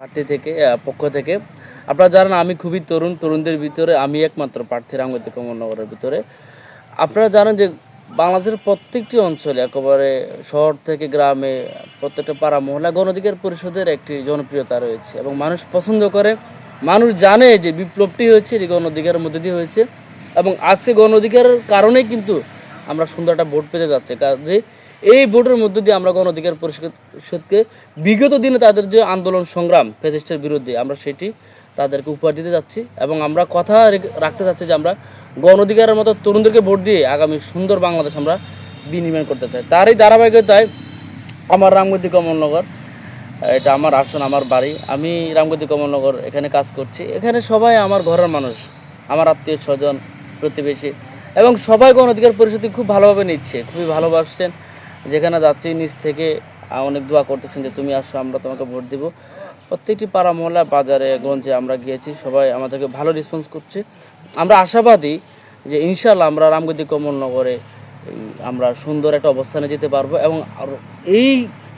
প্রার্থী থেকে পক্ষ থেকে। আপনারা জানেন আমি খুবই তরুণ, তরুণদের ভিতরে আমি একমাত্র প্রার্থী রামগতি কমলনগরের ভিতরে। আপনারা জানেন যে বাংলাদেশের প্রত্যেকটি অঞ্চলে, একেবারে শহর থেকে গ্রামে, প্রত্যেকটা পাড়া মহল্লা গণ অধিকার পরিষদের একটি জনপ্রিয়তা রয়েছে এবং মানুষ পছন্দ করে। মানুষ জানে যে বিপ্লবটি হয়েছে এই গণ অধিকারের মধ্যে দিয়ে হয়েছে এবং আজকে গণ অধিকারের কারণেই কিন্তু আমরা সুন্দর একটা ভোট পেতে যাচ্ছে। কাজে এই ভোটের মধ্য দিয়ে আমরা গণ অধিকার পরিষদকে বিগত দিনে তাদের যে আন্দোলন সংগ্রাম ফেসিস্টের বিরুদ্ধে আমরা সেটি তাদেরকে উপহার দিতে যাচ্ছি এবং আমরা কথা রেখ- রাখতে চাচ্ছি যে আমরা গণ অধিকারের মতো তরুণদেরকে ভোট দিয়ে আগামী সুন্দর বাংলাদেশ আমরা বিনির্মাণ করতে চাই। তারই ধারাবাহিকতায় আমার রামগতি কমলনগর, এটা আমার আসন, আমার বাড়ি। আমি রামগতি কমলনগর এখানে কাজ করছি। এখানে সবাই আমার ঘরের মানুষ, আমার আত্মীয় স্বজন, প্রতিবেশী এবং সবাই গণ অধিকার পরিষদকে খুব ভালোভাবে নিচ্ছে, খুবই ভালোবাসছেন যেখানে যাচ্ছি, নিজ থেকে অনেক দোয়া করতেছেন যে তুমি আসো, আমরা তোমাকে ভোট দিব। প্রত্যেকটি পাড়া মহল্লা বাজারে, গঞ্জে আমরা গিয়েছি, সবাই আমাদেরকে ভালো রেসপন্স করছে। আমরা আশাবাদী যে ইনশাল্লাহ আমরা রামগতি কমলনগরে আমরা সুন্দর একটা অবস্থানে যেতে পারব এবং এই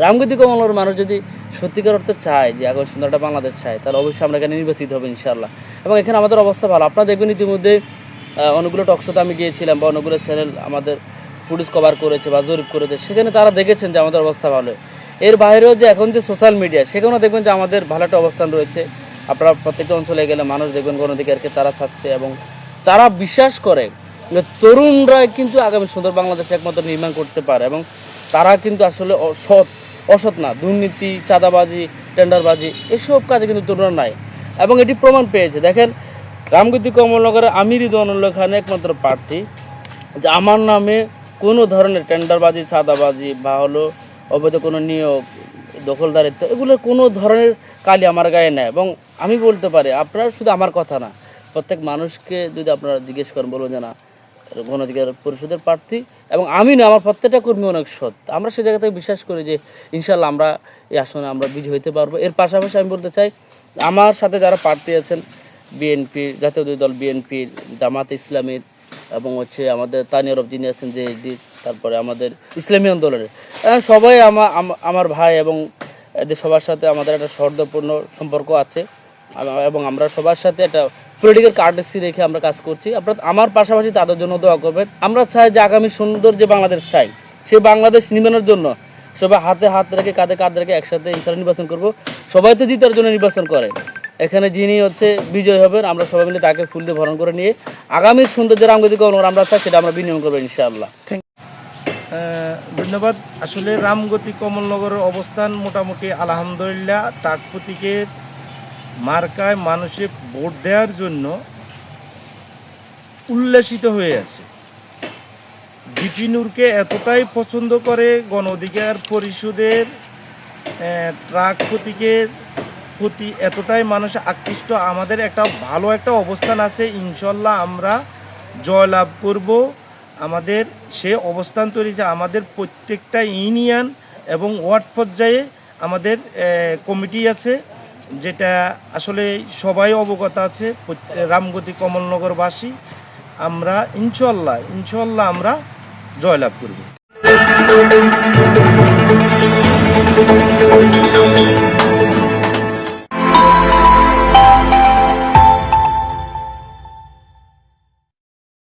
রামগতি কমলনগর মানুষ যদি সত্যিকার অর্থে চায় যে আগামী সুন্দর একটা বাংলাদেশ চায়, তাহলে অবশ্যই আমরা এখানে নির্বাচিত হবে ইনশাল্লাহ এবং এখানে আমাদের অবস্থা ভালো। আপনারা দেখবেন ইতিমধ্যে অনেকগুলো টকশোতে আমি গিয়েছিলাম বা অনেকগুলো চ্যানেল আমাদের ফুটেজ কভার করেছে বা জরিপ করেছে, সেখানে তারা দেখেছেন যে আমাদের অবস্থা ভালো। এর বাইরেও যে এখন যে সোশ্যাল মিডিয়া সেখানেও দেখবেন যে আমাদের ভালো একটা অবস্থান রয়েছে। আপনারা প্রত্যেকটা অঞ্চলে গেলে মানুষ দেখবেন গণধিকারকে তারা থাকছে এবং তারা বিশ্বাস করে যে তরুণরা কিন্তু আগামী সুন্দর বাংলাদেশ একমাত্র নির্মাণ করতে পারে এবং তারা কিন্তু আসলে অসৎ অসৎ না, দুর্নীতি, চাঁদাবাজি, টেন্ডারবাজি, এসব কাজে কিন্তু তরুণরা নাই। এবং এটি প্রমাণ পেয়েছে। দেখেন রামগতি কমলনগরে আমি রিদওয়ানুল্লাহ খান একমাত্র প্রার্থী, যে আমার নামে কোনো ধরনের টেন্ডারবাজি ছাদাবাজি বা হলো অবৈধ কোনো নিয়োগ, দখলদারিত্ব, এগুলো কোনো ধরনের কালি আমার গায়ে নেয় এবং আমি বলতে পারি, আপনারা শুধু আমার কথা না, প্রত্যেক মানুষকে যদি আপনারা জিজ্ঞেস করেন, বলবেন যে না গণ অধিকার পরিষদের প্রার্থী এবং আমি না, আমার প্রত্যেকটা কর্মী অনেক সৎ। আমরা সে জায়গা থেকে বিশ্বাস করি যে ইনশাল্লাহ আমরা এই আসনে আমরা বিজয় হইতে পারব। এর পাশাপাশি আমি বলতে চাই, আমার সাথে যারা প্রার্থী আছেন বিএনপির জাতীয় দল বিএনপির জামাত ইসলামীর এবং হচ্ছে আমাদের তানিয়রব যিনি আছেন যে তারপরে আমাদের ইসলামী আন্দোলনের। সবাই আমার আমার ভাই এবং এদের সবার সাথে আমাদের একটা সৌহার্দ্যপূর্ণ সম্পর্ক আছে। এবং আমরা সবার সাথে একটা পলিটিক্যাল কার্ডেসি রেখে আমরা কাজ করছি। আপনার আমার পাশাপাশি তাদের জন্য দোয়া করবেন। আমরা চাই যে আগামী সুন্দর যে বাংলাদেশ চাই সেই বাংলাদেশ নির্মাণের জন্য সবাই হাতে হাত রেখে, কাঁধে কাঁধ রেখে একসাথে ইনশাল্লাহ নির্বাচন করব। সবাই তো জিতার জন্য নির্বাচন করে। এখানে যিনি হচ্ছে বিজয় হবেন, আমরা সবাই মিলে তাকে ফুল দিয়ে ভরণ করে নিয়ে আগামী সুন্দর যে রামগতি কর্ম আমরা চাই সেটা আমরা বিনিয়োগ করব ইনশাআল্লাহ। ধন্যবাদ। আসলে রামগতি কমলনগরের অবস্থান মোটামুটি আলহামদুলিল্লাহ। টাক প্রতীকের মার্কায় মানুষে ভোট দেওয়ার জন্য উল্লাসিত হয়ে আছে। বিপিনুরকে এতটাই পছন্দ করে গণ অধিকার পরিষদের ট্রাক প্রতীকের প্রতি এতটাই মানুষ আকৃষ্ট। আমাদের একটা ভালো একটা অবস্থান আছে, ইনশাল্লাহ আমরা জয়লাভ করব। আমাদের সে অবস্থান তৈরি যে আমাদের প্রত্যেকটা ইউনিয়ন এবং ওয়ার্ড পর্যায়ে আমাদের কমিটি আছে, যেটা আসলে সবাই অবগত আছে রামগতি কমলনগরবাসী। আমরা ইনশাল্লাহ ইনশাল্লাহ আমরা জয়লাভ করব।